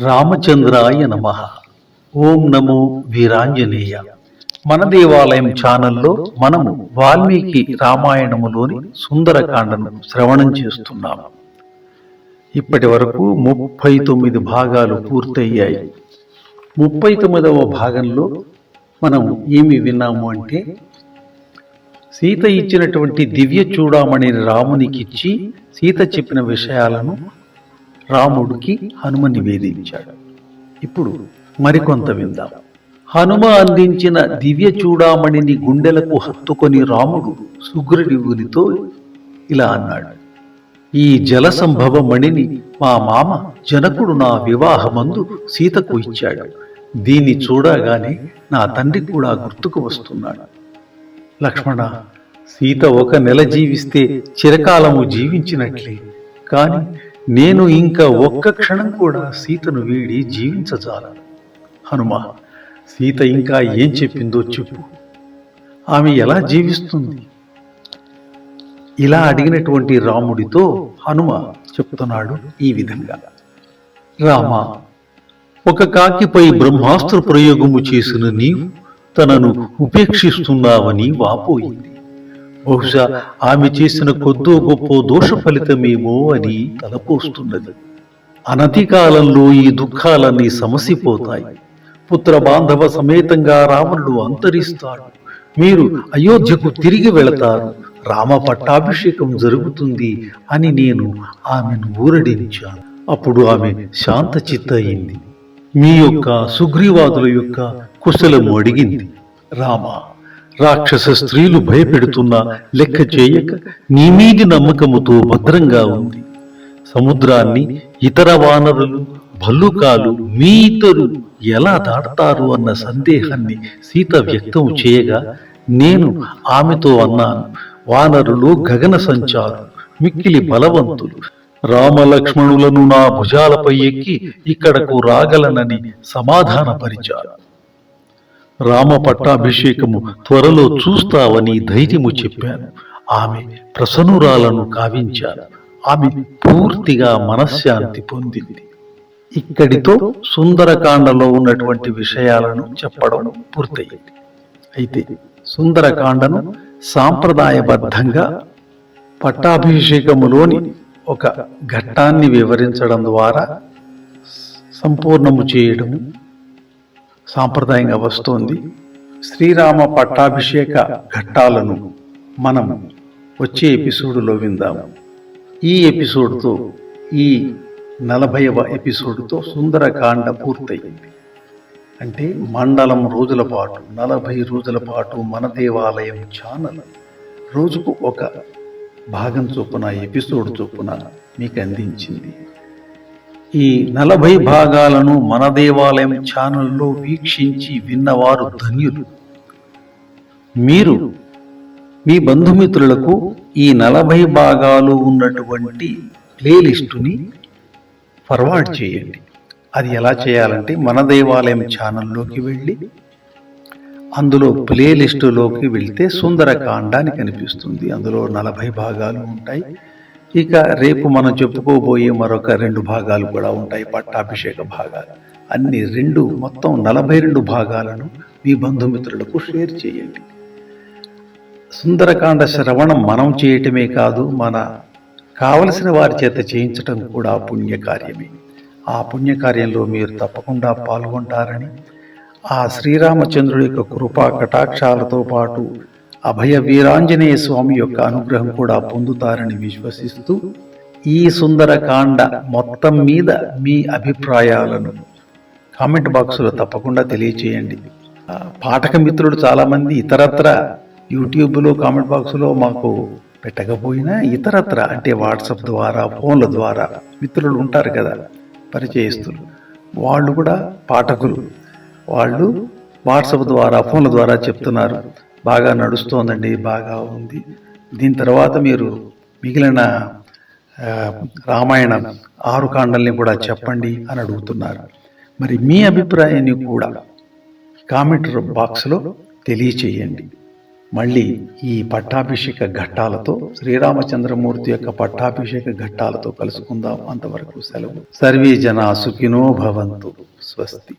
రామచంద్రాయ నమ. ఓం నమో వీరాంజనేయ. మన దేవాలయం ఛానల్లో మనము వాల్మీకి రామాయణములోని సుందరకాండను శ్రవణం చేస్తున్నాము ఇప్పటి వరకు ముప్పై తొమ్మిది భాగాలు పూర్తయ్యాయి. ముప్పై తొమ్మిదవ భాగంలో మనం ఏమి విన్నాము అంటే సీత ఇచ్చినటువంటి దివ్య చూడామణిని రామునికిచ్చి సీత చెప్పిన విషయాలను రాముడికి హనుమ నివేదించాడు. ఇప్పుడు మరికొంత విందాం. హనుమ అందించిన దివ్య చూడామణిని గుండెలకు హత్తుకొని రాముడు సుగ్రీవునితో ఇలా అన్నాడు ఈ జల సంభవ మణిని మా మామ జనకుడు నా వివాహమందు సీతకు ఇచ్చాడు. దీన్ని చూడగానే నా తండ్రి కూడా గుర్తుకు వస్తున్నాడు. లక్ష్మణ సీత ఒక నెల జీవిస్తే చిరకాలము జీవించినట్లే. కాని నేను ఇంకా ఒక్క క్షణం కూడా సీతను వీడి జీవించజాలను హనుమ సీత ఇంకా ఏం చెప్పిందో చెప్పు. ఆమె ఎలా జీవిస్తుంది? ఇలా అడిగినటువంటి రాముడితో హనుమ చెప్తున్నాడు ఈ విధంగా. రామ ఒక కాకిపై బ్రహ్మాస్త్ర ప్రయోగము చేసిన నీవు తనను ఉపేక్షిస్తున్నావని వాపోయింది. బహుశా ఆమె చేసిన కొద్దో గొప్ప దోష ఫలితమేమో అని తలపోస్తున్నది. అనతి కాలంలో ఈ దుఃఖాలన్నీ సమసిపోతాయి. పుత్ర బాంధవ సమేతంగా రావణుడు అంతరిస్తాడు. మీరు అయోధ్యకు తిరిగి వెళతారు. రామ పట్టాభిషేకం జరుగుతుంది అని నేను ఆమెను ఊరడించాను. అప్పుడు ఆమె శాంత చిత్తయింది మీ యొక్క సుగ్రీవాదుల యొక్క కుశలము అడిగింది. రామ రాక్షస స్త్రీలు భయపెడుతున్నా లెక్క చేయక నీ మీది నమ్మకముతో భద్రంగా ఉంది. సముద్రాన్ని ఇతర వానరులు భల్లుకాలు మీ ఇతరు ఎలా దాటతారు అన్న సందేహాన్ని సీత వ్యక్తం చేయగా నేను ఆమెతో అన్నాను వానరులు గగన సంచారు మిక్కిలి బలవంతులు. రామలక్ష్మణులను నా భుజాలపై ఎక్కి ఇక్కడకు రాగలనని సమాధానపరిచారు. రామ పట్టాభిషేకము త్వరలో చూస్తావని ధైర్యము చెప్పాను. ఆమె ప్రసన్నురాలను కావించాను ఆమె పూర్తిగా మనశ్శాంతి పొందింది. ఇక్కడితో సుందరకాండలో ఉన్నటువంటి విషయాలను చెప్పడం పూర్తయింది. అయితే సుందరకాండను సాంప్రదాయబద్ధంగా పట్టాభిషేకములోని ఒక ఘట్టాన్ని వివరించడం ద్వారా సంపూర్ణము చేయడము సాంప్రదాయంగా వస్తోంది. శ్రీరామ పట్టాభిషేక ఘట్టాలను మనం వచ్చే ఎపిసోడులో విందాము ఈ ఎపిసోడ్తో ఈ నలభైవ ఎపిసోడ్తో సుందరకాండ పూర్తయింది. అంటే మండలం రోజుల పాటు నలభై రోజుల పాటు మన దేవాలయం ఛానల్ రోజుకు ఒక భాగం చొప్పున ఎపిసోడ్ చొప్పున మీకు అందించింది. ఈ నలభై భాగాలను మన దేవాలయం ఛానల్లో వీక్షించి విన్నవారు ధన్యులు. మీరు మీ బంధుమిత్రులకు ఈ నలభై భాగాలు ఉన్నటువంటి ప్లేలిస్టుని ఫర్వార్డ్ చేయండి. అది ఎలా చేయాలంటే మన దేవాలయం ఛానల్లోకి వెళ్ళి అందులో ప్లేలిస్టులోకి వెళ్తే సుందరకాండ అని కనిపిస్తుంది. అందులో నలభై భాగాలు ఉంటాయి. ఇక రేపు మనం చెప్పుకోబోయే మరొక రెండు భాగాలు కూడా ఉంటాయి. పట్టాభిషేక భాగాలు. అన్ని రెండు మొత్తం నలభై రెండు భాగాలను మీ బంధుమిత్రులకు షేర్ చేయండి. సుందరకాండ శ్రవణం మనం చేయటమే కాదు మన కావలసిన వారి చేత చేయించటం కూడా పుణ్యకార్యమే. ఆ పుణ్యకార్యంలో మీరు తప్పకుండా పాల్గొంటారని ఆ శ్రీరామచంద్రుడి యొక్క కృపా కటాక్షాలతో పాటు అభయ వీరాంజనేయ స్వామి యొక్క అనుగ్రహం కూడా పొందుతారని విశ్వసిస్తూ ఈ సుందరకాండ మొత్తం మీద మీ అభిప్రాయాలను కామెంట్ బాక్సులో తప్పకుండా తెలియచేయండి. పాఠక మిత్రులు చాలామంది ఇతరత్ర యూట్యూబ్లో కామెంట్ బాక్స్లో మాకు పెట్టకపోయినా ఇతరత్ర అంటే వాట్సాప్ ద్వారా ఫోన్ల ద్వారా మిత్రులు ఉంటారు కదా పరిచయస్తులు. వాళ్ళు కూడా పాఠకులు. వాళ్ళు వాట్సాప్ ద్వారా ఫోన్ల ద్వారా చెప్తున్నారు. బాగా నడుస్తోందండి బాగా ఉంది. దీని తర్వాత మీరు మిగిలిన రామాయణ ఆరు కాండల్ని కూడా చెప్పండి అని అడుగుతున్నారు. మరి మీ అభిప్రాయాన్ని కూడా కామెంట్ బాక్స్లో తెలియచేయండి. మళ్ళీ ఈ పట్టాభిషేక ఘట్టాలతో శ్రీరామచంద్రమూర్తి యొక్క పట్టాభిషేక ఘట్టాలతో కలుసుకుందాం. అంతవరకు సెలవు. సర్వే జన సుఖినో భవంతు. స్వస్తి.